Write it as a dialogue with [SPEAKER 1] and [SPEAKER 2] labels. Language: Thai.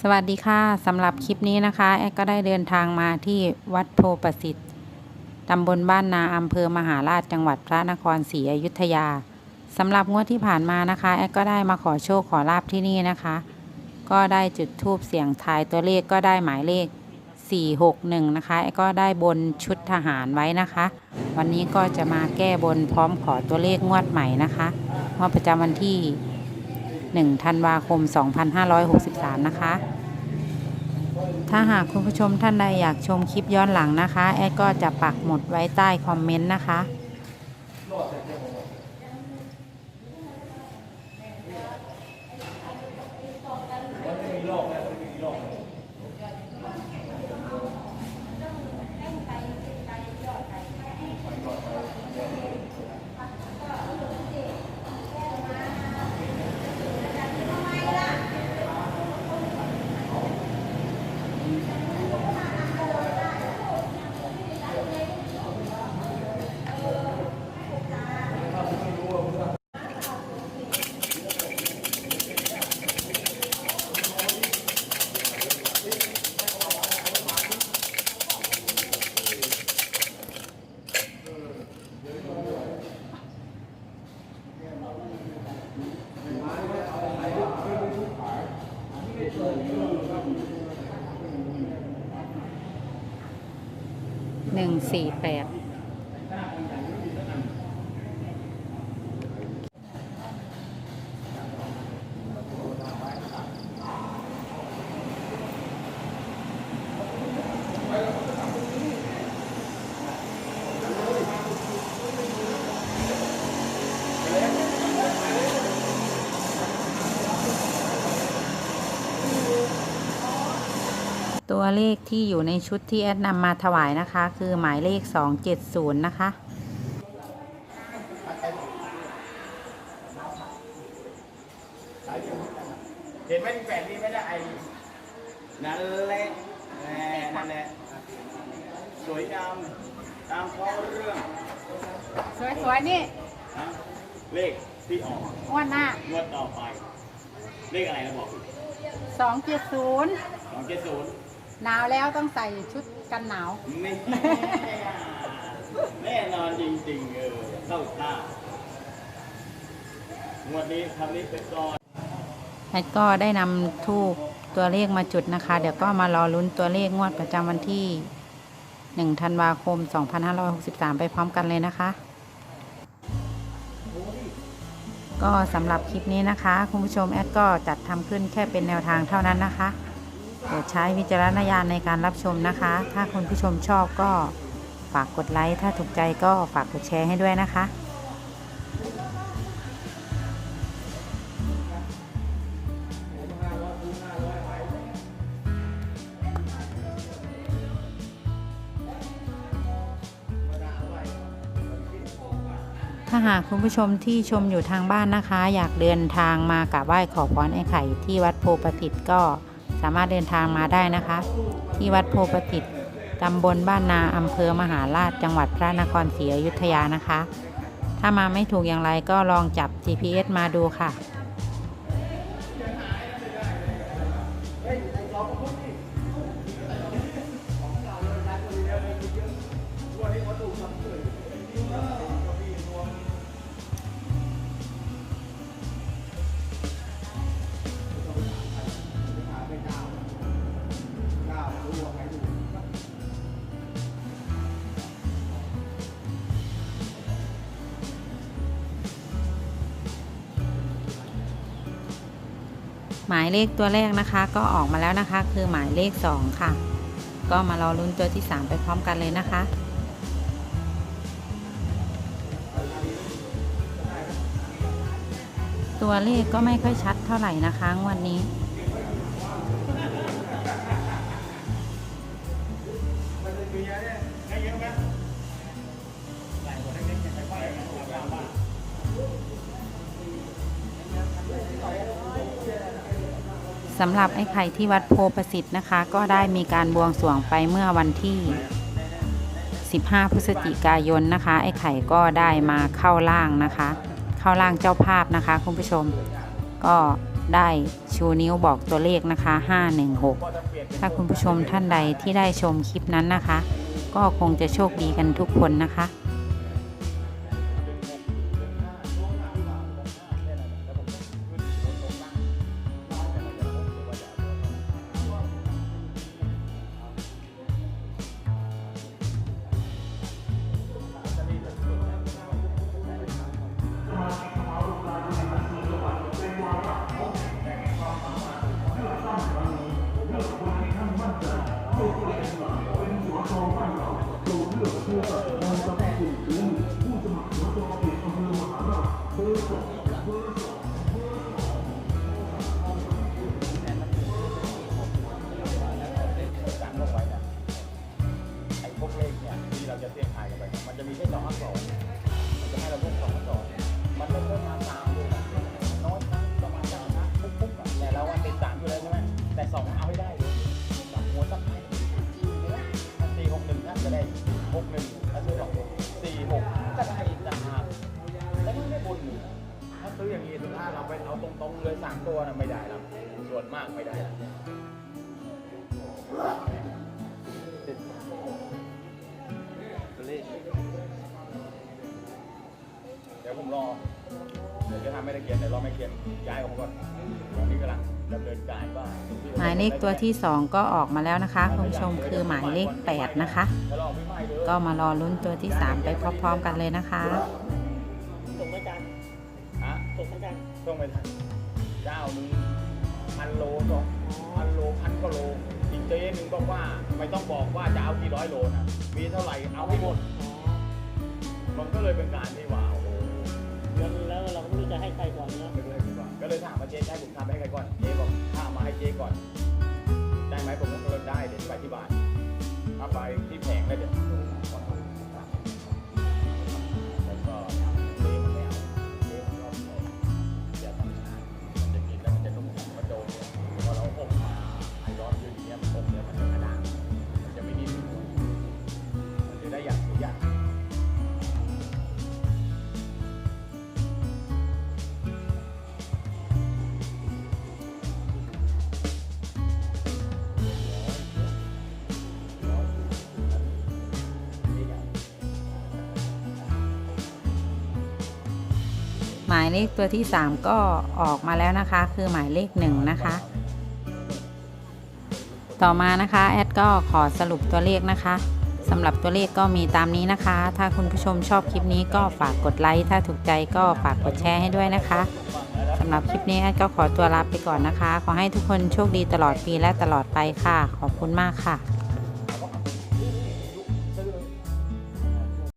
[SPEAKER 1] สวัสดีค่ะสำหรับคลิปนี้นะคะ แอดก็ได้เดินทางมาที่วัดโพประสิทธิ์ตำบลบ้านนาอำเภอมหาราชจังหวัดพระนครศรีอยุธยาสำหรับงวดที่ผ่านมานะคะ แอดก็ได้มาขอโชคขอลาบที่นี่นะคะ ก็ได้จุดทูบเสียงทายตัวเลขก็ได้หมายเลข 461 นะคะ แอก็ได้บนชุดทหารไว้นะคะ วันนี้ก็จะมาแก้บนพร้อมขอตัวเลขงวดใหม่นะคะงวดประจำวันที่ 1ธันวาคม 2563 นะคะ ถ้าหากคุณผู้ชมท่านใดอยากชมคลิปย้อนหลังนะคะ แอดก็จะปักหมุดไว้ใต้คอมเมนต์นะคะ 148 ตัวเลขที่อยู่ในชุดที่แอดนำมาถวายนะคะ คือหมายเลข 270 นะคะ
[SPEAKER 2] เห็นไหมแปดนี้ไม่ได้ไอนั่นแหละแหม่นั่นแหละสวยงามตามเขาเรื่อง
[SPEAKER 3] สวยๆนี่
[SPEAKER 2] นะเลขที่ออก
[SPEAKER 3] อ้วนหน้าง
[SPEAKER 2] วดต่อไป เลขอะไรนะบอก
[SPEAKER 3] สองเจ็ดศูนย์
[SPEAKER 2] สองเจ็ดศูนย์
[SPEAKER 3] หนาวแล้วต้องใส่ชุดกันหนาว
[SPEAKER 2] นี่ แน่นอนจริงๆเออเข้าท่างวดนี้ทำนี้เป็นก่อน
[SPEAKER 1] แอดก็ได้นำทูบตัวเลขมาจุดนะคะ เดี๋ยวก็มารอลุ้นตัวเลขงวดประจำวันที่ 1 ธันวาคม 2563 ไปพร้อมกันเลยนะคะ ก็สำหรับคลิปนี้นะคะ คุณผู้ชมแอดก็จัดทำขึ้นแค่เป็นแนวทางเท่านั้นนะคะ โปรดใช้วิจารณญาณในการรับชมนะคะ ถ้าคุณผู้ชมชอบก็ฝากกดไลค์ ถ้าถูกใจก็ฝากกดแชร์ให้ด้วยนะคะถ้าหากคุณผู้ชมที่ชมอยู่ทางบ้านนะคะ อยากเดินทางมากราบไหว้ขอพรไอ้ไข่ที่วัดโพประสิทธิ์ก็ สามารถเดินทางมาได้นะคะ ที่วัดโพประสิทธิ์ตำบลบ้านนาอำเภอมหาราชจังหวัดพระนครศรีอยุธยานะคะ ถ้ามาไม่ถูกอย่างไรก็ลองจับ GPS มาดูค่ะ มายเลขตัวแรกนะคะ ก็ออกมาแล้วนะคะ คือหมายเลข 2 ค่ะ ก็มารอลุ้นตัวที่ 3 ไปพร้อมกันเลยนะคะตัวเลขก็ไม่ค่อยชัดเท่าไหร่นะคะวันนี้ สำหรับไอ้ไข่ที่วัดโพประสิทธิ์นะคะ ก็ได้มีการบวงสรวงไปเมื่อวันที่ 15 พฤศจิกายนนะคะ ไอ้ไข่ก็ได้มาเข้าร่างนะคะ เข้าร่างเจ้าภาพนะคะคุณผู้ชม ก็ได้ชูนิ้วบอกตัวเลขนะคะ 516 ถ้าคุณผู้ชมท่านใดที่ได้ชมคลิปนั้นนะคะ ก็คงจะโชคดีกันทุกคนนะคะ
[SPEAKER 2] เราจะเสี่ยงทายกันไป มันจะมีแค่สองอักษรมันจะให้เราเพิ่มสองอักษรมันไม่เพิ่มมาสามเลยนะน้อยครั้งประมาณสามนะปุ๊บปุ๊บอะแต่เราว่าเป็นสามอยู่แล้วใช่ไหมแต่สองเอาให้ได้เลยสามหัวสักไพ่ถ้าสี่หกหนึ่งถ้าจะได้หกหนึ่งถ้าซื้อสองสี่หกก็ได้อีกต่างแล้วมันไม่บนหนึ่งถ้าซื้ออย่างนี้ถ้าเราไปเอาตรงๆเลยสามตัวนะไม่ได้หรอกส่วนมากไม่ได้หรอก ไม่ได้เขียนเดี๋ยวรอไม่เขียนย้ายออกมาก่อนตอนนี้กำลังดำเนินการว่า
[SPEAKER 1] หมายเลขตัวที่ 2 ก็ออกมาแล้วนะคะคุณผู้ชมคือหมายเลข 8 นะคะ
[SPEAKER 2] จะรอไม่ไหม้เลย
[SPEAKER 1] ก็มารอลุ้นตัวที่ 3 ไปพร้อมๆกันเลยนะคะ
[SPEAKER 2] ส่งไม่ทันฮะส่งไม่ทันส่งไม่ทันเจ้าหนึ่งพันโลสองพันโลพันก็โลอีกเจ๊หนึ่งบอกว่าไม่ต้องบอกว่าจะเอากี่ร้อยโลนะมีเท่าไหร่เอาให้หมดมันก็เลยเป็นการที่ว่า เงิน
[SPEAKER 4] แล้วแล้วเราก็ไม่รู้จะให้ใครก่อนนะ
[SPEAKER 2] ไม่รู้ให้ใครก่อน ก็เลยถามว่าเจ๊จะให้ผมทำให้ใครก่อน เจ๊บอกถ้ามาให้เจ๊ก่อน ได้ไหมผมก็เลยได้เดี๋ยวไปที่บ้านถ้าไปที่แผงแล้วเดี๋ยวแล้ว
[SPEAKER 1] หมายเลขตัวที่ 3 ก็ออกมาแล้วนะคะ คือหมายเลข 1 นะคะ ต่อมานะคะ แอดก็ขอสรุปตัวเลขนะคะสำหรับตัวเลขก็มีตามนี้นะคะ ถ้าคุณผู้ชมชอบคลิปนี้ก็ฝากกดไลค์ ถ้าถูกใจก็ฝากกดแชร์ให้ด้วยนะคะสำหรับคลิปนี้แอดก็ขอตัวลาไปก่อนนะคะ ขอให้ทุกคนโชคดีตลอดปีและตลอดไปค่ะ ขอบคุณมากค่ะ